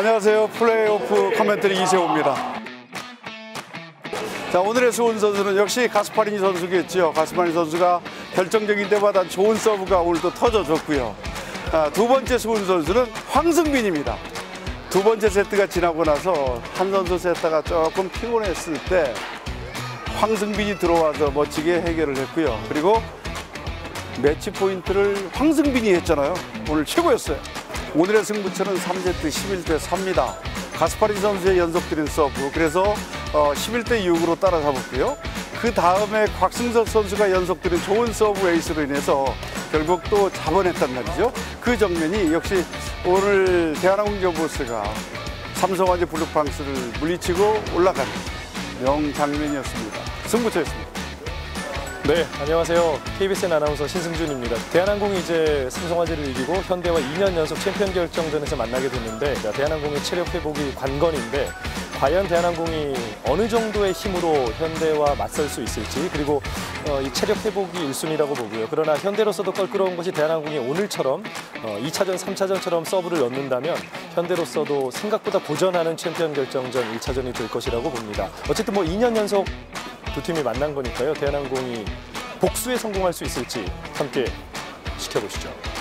안녕하세요. 플레이오프 커멘터리 이세호입니다. 자, 오늘의 수훈 선수는 역시 가스파리니 선수겠죠. 가스파리니 선수가 결정적인 때마다 좋은 서브가 오늘도 터져줬고요. 아, 두 번째 수훈 선수는 황승빈입니다. 두 번째 세트가 지나고 나서 한 선수 세트가 조금 피곤했을 때 황승빈이 들어와서 멋지게 해결을 했고요. 그리고 매치 포인트를 황승빈이 했잖아요. 오늘 최고였어요. 오늘의 승부처는 3세트 11대 3입니다. 가스파린 선수의 연속드린 서브. 그래서 어, 11대 6으로 따라잡았고요. 그 다음에 곽승석 선수가 연속드린 좋은 서브 에이스로 인해서 결국 또 잡아냈단 말이죠. 그 정면이 역시 오늘 대한항공저보스가 삼성화재 블루팡스를 물리치고 올라간 명장면이었습니다. 승부처였습니다. 네, 안녕하세요. KBSN 아나운서 신승준입니다. 대한항공이 이제 삼성화재를 이기고 현대와 2년 연속 챔피언 결정전에서 만나게 됐는데 자, 대한항공의 체력 회복이 관건인데 과연 대한항공이 어느 정도의 힘으로 현대와 맞설 수 있을지 그리고 어, 이 체력 회복이 1순위라고 보고요. 그러나 현대로서도 껄끄러운 것이 대한항공이 오늘처럼 어, 2차전, 3차전처럼 서브를 넣는다면 현대로서도 생각보다 고전하는 챔피언 결정전 1차전이 될 것이라고 봅니다. 어쨌든 뭐 2년 연속 두 팀이 만난 거니까요. 대한항공이 복수에 성공할 수 있을지 함께 지켜보시죠.